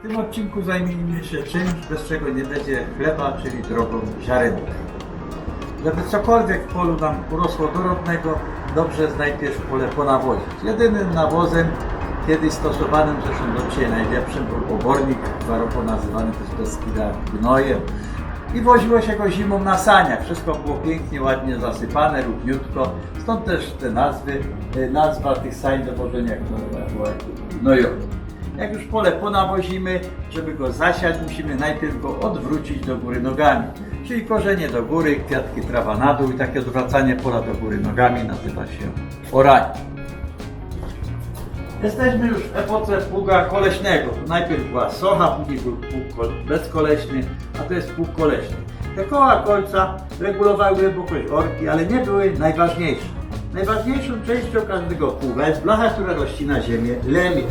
W tym odcinku zajmijmy się czymś, bez czego nie będzie chleba, czyli drogą ziarenka. Żeby cokolwiek w polu nam urosło dorodnego, dobrze najpierw pole ponawozić. Jedynym nawozem, kiedyś stosowanym, zresztą do dzisiaj najlepszym, był obornik, waroko nazywany też bez gnojem. I woziło się go zimą na saniach. Wszystko było pięknie, ładnie zasypane, równiutko. Stąd też te nazwy, e, nazwa tych sań do wożenia, która była gnojowa. Jak już pole ponawozimy, żeby go zasiać, musimy najpierw go odwrócić do góry nogami. Czyli korzenie do góry, kwiatki trawa na dół i takie odwracanie pola do góry nogami nazywa się oranie. Jesteśmy już w epoce pługa koleśnego. Najpierw była socha, później był pług kol- bezkoleśny, a to jest pług koleśny. Te koła kolca regulowały głębokość orki, ale nie były najważniejsze. Najważniejszą częścią każdego pługa jest blacha, która rozcina ziemię, lemierz.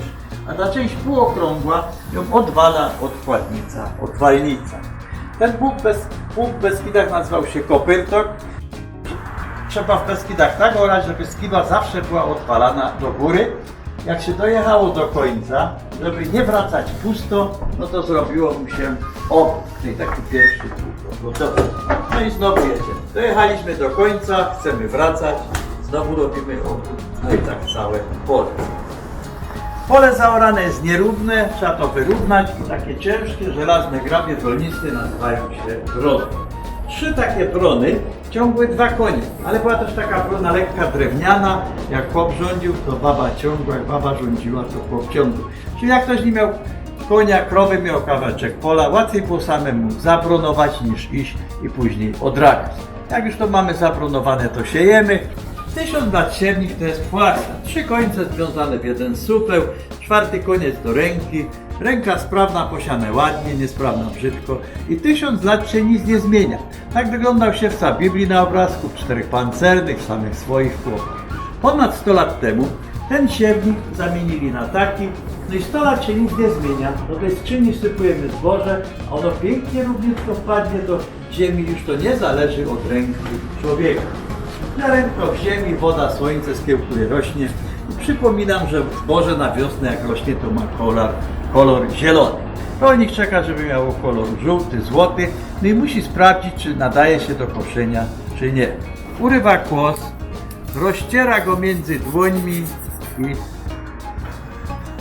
A ta część półokrągła ją odwala odkładnica, odwalnica. Ten pług, bez, pług w Beskidach nazywał się kopyrtok. Trzeba w Beskidach tak orać, żeby skiba zawsze była odwalana do góry. Jak się dojechało do końca, żeby nie wracać pusto, no to zrobiło mu się obok, czyli taki pierwszy pług gotowy. No i znowu jedziemy. Dojechaliśmy do końca, chcemy wracać, znowu robimy obrót, no i tak całe pole. Pole zaorane jest nierówne, trzeba to wyrównać i takie ciężkie, żelazne grabie w rolnictwie nazywają się brony. Trzy takie brony ciągły dwa konie, ale była też taka brona lekka drewniana, jak chłop rządził, to baba ciągła, jak baba rządziła, to chłop ciągł. Czyli jak ktoś nie miał konia, krowy, miał kawałeczek pola, łatwiej było samemu zabronować niż iść i później odrabiać. Jak już to mamy zabronowane, to siejemy, Tysiąc lat siewnik to jest płachta. Trzy końce związane w jeden supeł, czwarty koniec do ręki, ręka sprawna, posiane ładnie, niesprawna brzydko i tysiąc lat się nic nie zmienia. Tak wyglądał siewca Biblii na obrazku, czterech pancernych, samych swoich chłopach. Ponad 100 lat temu ten siewnik zamienili na taki, no i 100 lat się nic nie zmienia. Do tej skrzyni sypujemy zboże, a ono pięknie równiutko wpadnie do ziemi, już to nie zależy od ręki człowieka. Ziarenko w ziemi, woda, słońce skiełkuje, rośnie. I przypominam, że zboże na wiosnę jak rośnie to ma kolor, kolor zielony. Rolnik czeka, żeby miało kolor żółty, złoty, no i musi sprawdzić, czy nadaje się do koszenia, czy nie. Urywa kłos, rozciera go między dłońmi i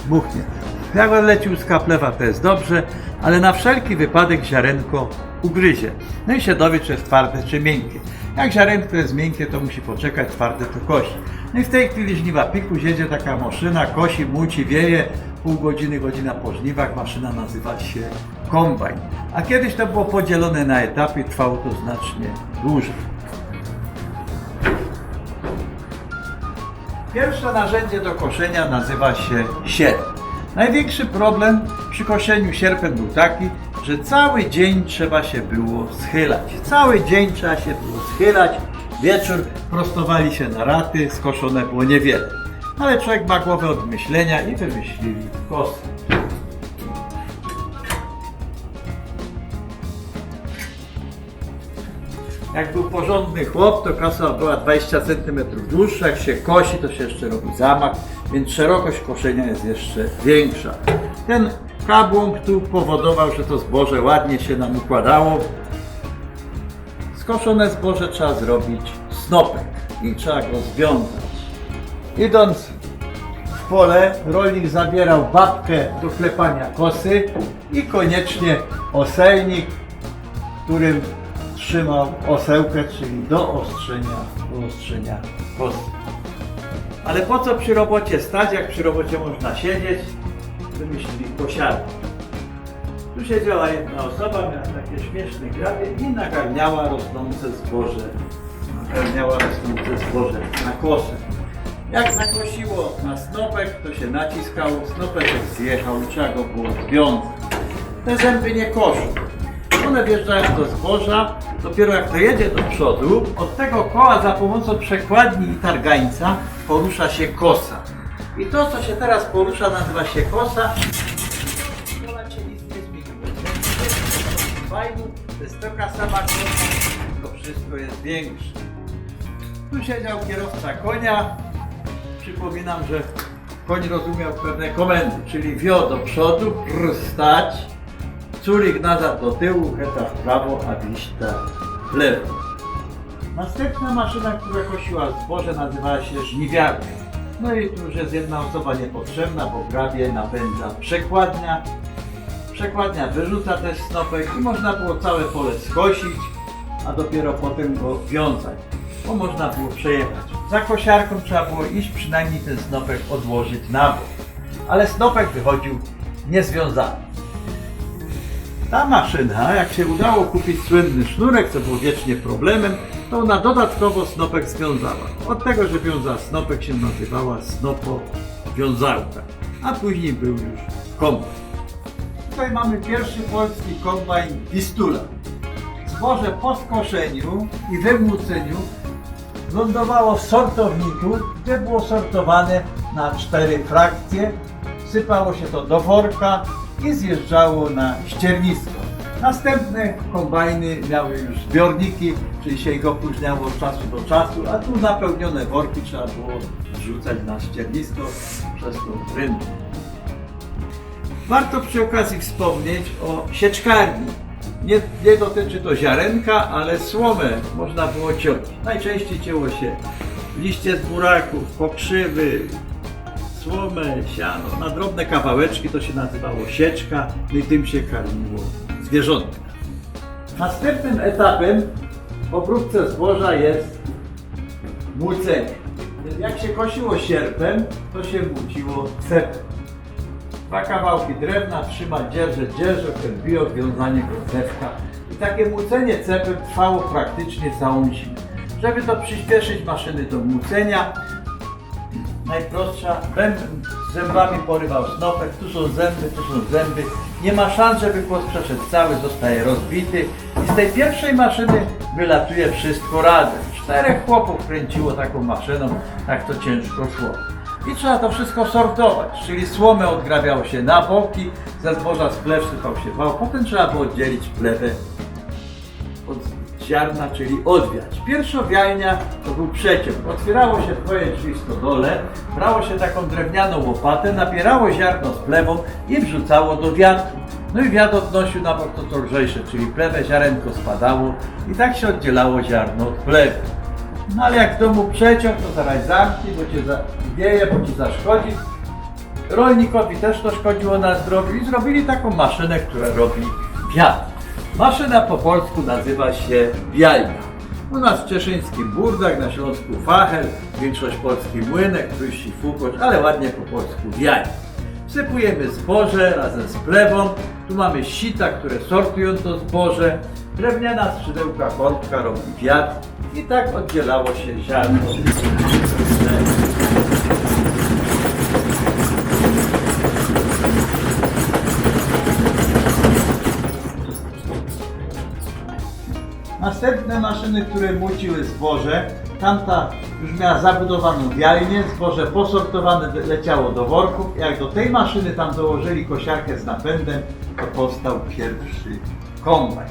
muchnie. Jak lecił z kaplewa, to jest dobrze, ale na wszelki wypadek ziarenko ugryzie. No i się dowie, czy jest twarde, czy miękkie. Jak ziarenko jest miękkie, to musi poczekać, twarde to kosi. No i w tej chwili żniwa piku, jedzie taka maszyna, kosi, muci, wieje, pół godziny, godzina po żniwach, maszyna nazywa się kombajn. A kiedyś to było podzielone na etapy, trwało to znacznie dłużej. Pierwsze narzędzie do koszenia nazywa się sierp. Największy problem przy koszeniu sierpem był taki, że cały dzień trzeba się było schylać. Cały dzień trzeba się było schylać. Wieczór prostowali się na raty, skoszone było niewiele. Ale człowiek ma głowę od myślenia i wymyślili kosę. Jak był porządny chłop, to kasa była 20 cm dłuższa, jak się kosi, to się jeszcze robi zamach, więc szerokość koszenia jest jeszcze większa. Ten kabłąk tu powodował, że to zboże ładnie się nam układało. Skoszone zboże trzeba zrobić snopek i trzeba go związać. Idąc w pole, rolnik zabierał babkę do klepania kosy i koniecznie oselnik, którym trzymał osełkę, czyli do ostrzenia, do ostrzenia kosy. Ale po co przy robocie stać, jak przy robocie można siedzieć? Wymyślili kosiarkę. Tu siedziała jedna osoba, miała takie śmieszne grabie i nagarniała rosnące zboże. Nagarniała rosnące zboże na kosę. Jak zakosiło na snopek, to się naciskało, snopeczek zjechał trzeba go było związać. Te zęby nie koszą. One wjeżdżają do zboża, dopiero jak to jedzie do przodu, od tego koła za pomocą przekładni i targańca porusza się kosa. I to, co się teraz porusza, nazywa się kosa. Fajnu, to jest taka sama kosa, tylko wszystko jest większe. Tu siedział kierowca konia. Przypominam, że koń rozumiał pewne komendy, czyli wio do przodu, prr, stać, curik nazad do tyłu, heta w prawo, a wiśta w lewo. Następna maszyna, która kosiła zboże nazywała się żniwiarka. No i tu już jest jedna osoba niepotrzebna, bo grabie napędza przekładnia. Przekładnia wyrzuca też snopek i można było całe pole skosić, a dopiero potem go wiązać, bo można było przejechać. Za kosiarką trzeba było iść, przynajmniej ten snopek odłożyć na bok. Ale snopek wychodził niezwiązany. Ta maszyna, jak się udało kupić słynny sznurek, co było wiecznie problemem, to ona dodatkowo snopek związała. Od tego, że wiązała snopek się nazywała snopowiązałka, a później był już kombajn. Tutaj mamy pierwszy polski kombajn Wistula. Zboże po skoszeniu i wymłóceniu lądowało w sortowniku, gdzie było sortowane na cztery frakcje. Sypało się to do worka i zjeżdżało na ściernisko. Następne kombajny miały już zbiorniki, czyli się ich opróżniało od czasu do czasu, a tu napełnione worki trzeba było wrzucać na ściernisko przez tą rynkę. Warto przy okazji wspomnieć o sieczkarni. Nie, nie dotyczy to ziarenka, ale słomę można było ciąć. Najczęściej cięło się liście z buraków, pokrzywy, słomę, siano. Na drobne kawałeczki to się nazywało sieczka i tym się karmiło zwierzątka. Następnym etapem w obróbce zboża jest młócenie. Jak się kosiło sierpem, to się młóciło cepem. Dwa kawałki drewna, trzymać dzierże, dzierże, ten wiązanie drzewka. I takie młócenie cepem trwało praktycznie całą zimę. Żeby to przyspieszyć maszyny do młócenia, najprostsza, zębami porywał snopek, tu są zęby, tu są zęby. Nie ma szans, żeby głos przeszedł cały, zostaje rozbity. I z tej pierwszej maszyny wylatuje wszystko razem. Czterech chłopów kręciło taką maszyną, tak to ciężko szło. I trzeba to wszystko sortować, czyli słomę odgrabiało się na boki, ze zboża sypał się wał, potem trzeba było oddzielić plewę ziarna, czyli odwiać. Pierwszowiajnia to był przeciąg. Otwierało się dwoje drzwi w stodole, brało się taką drewnianą łopatę, napierało ziarno z plewą i wrzucało do wiatru. No i wiatr odnosił na bok to co lżejsze, czyli plewę, ziarenko spadało i tak się oddzielało ziarno od plewy. No ale jak w domu przeciąg, to zaraz zamknij, bo cię zawieje, bo ci zaszkodzi. Rolnikowi też to szkodziło na zdrowiu i zrobili taką maszynę, która robi wiatr. Maszyna po polsku nazywa się wiajna. U nas w Cieszyńskim Burdach, na Śląsku Fachel, większość polski Młynek, Pryści Fukocz, ale ładnie po polsku wiajna. Wsypujemy zboże razem z plewą. Tu mamy sita, które sortują to zboże. Drewniana skrzydełka korbka robi wiatr i tak oddzielało się ziarno. Następne maszyny, które młóciły zboże, tamta już miała zabudowaną wialnię, zboże posortowane leciało do worków. Jak do tej maszyny tam dołożyli kosiarkę z napędem, to powstał pierwszy kombajn.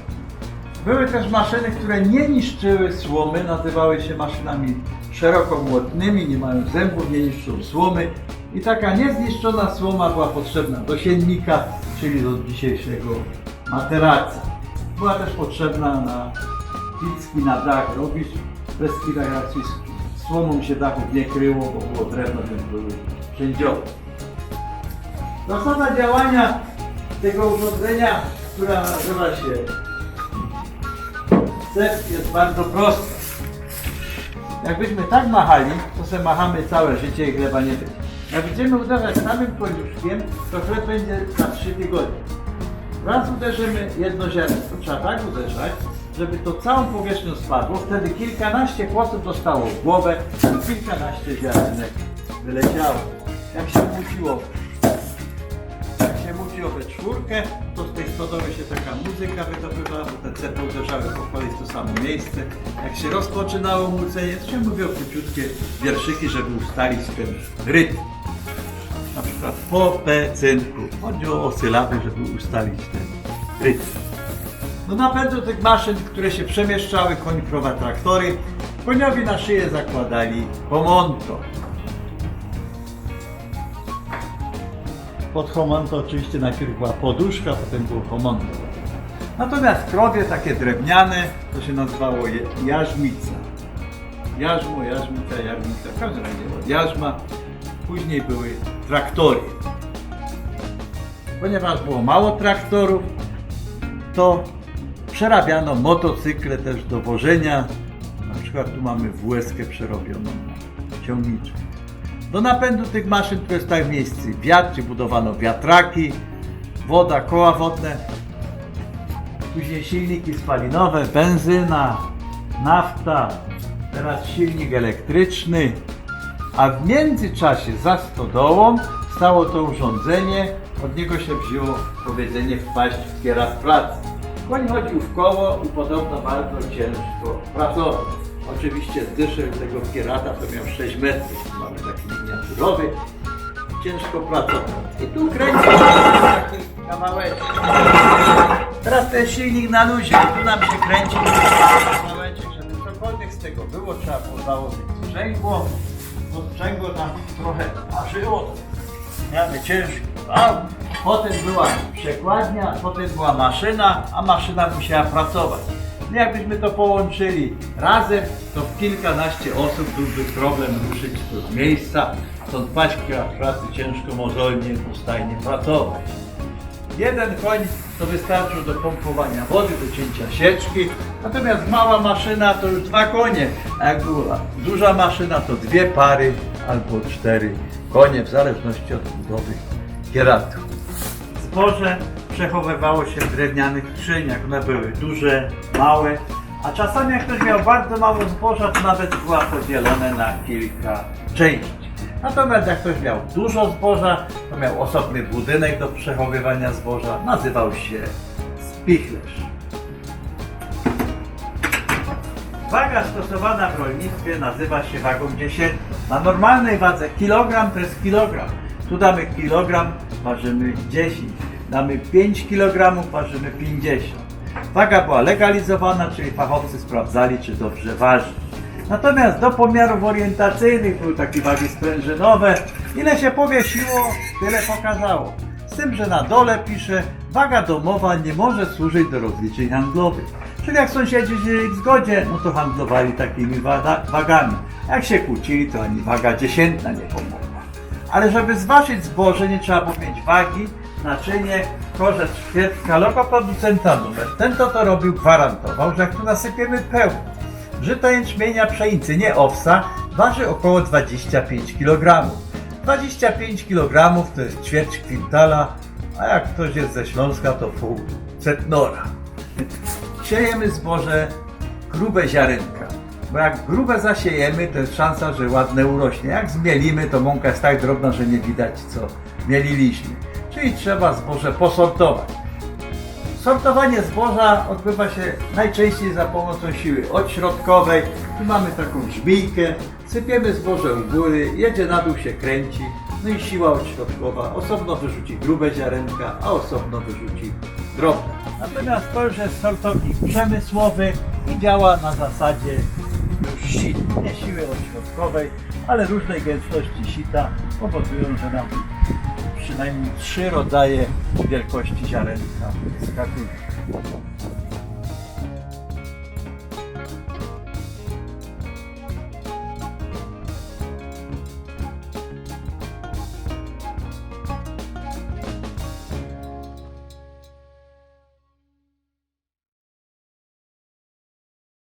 Były też maszyny, które nie niszczyły słomy, nazywały się maszynami szerokomłotnymi, nie mają zębów, nie niszczą słomy. I taka niezniszczona słoma była potrzebna do siennika, czyli do dzisiejszego materaca. Była też potrzebna na picki, na dach robić. Bez racji słomą się dachów nie kryło, bo było drewno, więc były wszędziowe. Zasada działania tego urządzenia, która nazywa się cep, jest bardzo prosta. Jakbyśmy tak machali, to se machamy całe życie i chleba nie będzie. Jak będziemy uderzać samym koniuszkiem, to chleb będzie za 3 tygodnie. Raz uderzymy jedno ziarenko, trzeba tak uderzać, żeby to całą powierzchnią spadło, wtedy kilkanaście kłosów dostało w głowę kilkanaście ziarenek wyleciało. Jak się muciło, jak się muciło we czwórkę, to z tej stodoły się taka muzyka wydobywała, bo te cepy uderzały po kolei w to samo miejsce. Jak się rozpoczynało mucenie, to się mówiło króciutkie wierszyki, żeby ustalić ten rytm. Na przykład po pecynku. Chodziło o sylaby, żeby ustalić ten rytm. Do napędu tych maszyn, które się przemieszczały, koń prowadzi traktory, koniowi na szyję zakładali pomonto. Pod homon to oczywiście najpierw była poduszka, potem było homonto. Natomiast krowie takie drewniane, to się nazywało jarzmica. Jarzmo, jarzmica, jarzmica, w każdym razie jarzma. Później były traktory. Ponieważ było mało traktorów, to przerabiano motocykle też do wożenia. Na przykład tu mamy WS-kę przerobioną na ciągniczkę. Do napędu tych maszyn tak w miejscu wiatr, gdzie budowano wiatraki, woda, koła wodne, później silniki spalinowe, benzyna, nafta, teraz silnik elektryczny, a w międzyczasie za stodołą stało to urządzenie, od niego się wzięło powiedzenie wpaść w kierat pracy. Koń chodził w koło i podobno bardzo ciężko pracował. Oczywiście dyszel tego kierata to miał 6 metrów, mamy taki miniaturowy, ciężko pracował. I tu kręcił taki kawałeczek. Teraz ten silnik na luzie, tu nam się kręci kawałeczek, żeby cokolwiek z tego było, trzeba było założyć sprzęgło, bo sprzęgło tam trochę parzyło, miamy ciężko. Potem była przekładnia, potem była maszyna, a maszyna musiała pracować. No jakbyśmy to połączyli razem, to w kilkanaście osób byłby problem ruszyć to z miejsca, stąd paćka pracy ciężko mozolnie, postajnie pracować. Jeden koń to wystarczył do pompowania wody, do cięcia sieczki, natomiast mała maszyna to już dwa konie, a jak była duża maszyna to dwie pary albo cztery konie, w zależności od budowy kieratu. Zboże przechowywało się w drewnianych skrzyniach, one były duże, małe, a czasami jak ktoś miał bardzo mało zboża, to nawet była podzielone na kilka części. Natomiast jak ktoś miał dużo zboża, to miał osobny budynek do przechowywania zboża, nazywał się spichlerz. Waga stosowana w rolnictwie nazywa się wagą dziesiętną. Na normalnej wadze kilogram to jest kilogram. Tu damy kilogram, ważymy 10. Damy 5 kg, ważymy 50. Waga była legalizowana, czyli fachowcy sprawdzali, czy dobrze waży. Natomiast do pomiarów orientacyjnych były takie wagi sprężynowe. Ile się powiesiło, tyle pokazało. Z tym, że na dole pisze, waga domowa nie może służyć do rozliczeń handlowych. Czyli jak sąsiedzi żyli w zgodzie, no to handlowali takimi wagami. Jak się kłócili, to ani waga dziesiętna nie pomogła. Ale żeby zważyć zboże, nie trzeba mieć wagi, naczynie, korzec, świerka, logo producenta numer. Ten, kto to robił, gwarantował, że jak tu nasypiemy pełno żyta jęczmienia pszenicy, nie owsa, waży około 25 kg. 25 kg to jest ćwierć kwintala, a jak ktoś jest ze Śląska, to pół centnora. Siejemy zboże grube ziarenka. Bo jak grube zasiejemy, to jest szansa, że ładne urośnie. Jak zmielimy, to mąka jest tak drobna, że nie widać co mieliliśmy. Czyli trzeba zboże posortować. Sortowanie zboża odbywa się najczęściej za pomocą siły odśrodkowej. Tu mamy taką żmijkę, sypiemy zboże u góry, jedzie na dół się kręci, no i siła odśrodkowa osobno wyrzuci grube ziarenka, a osobno wyrzuci drobne. Natomiast to już jest sortownik przemysłowy i działa na zasadzie już sit, nie siły odśrodkowej, ale różnej gęstości sita powodują, że nam przynajmniej trzy rodzaje wielkości ziarenka wyskakują.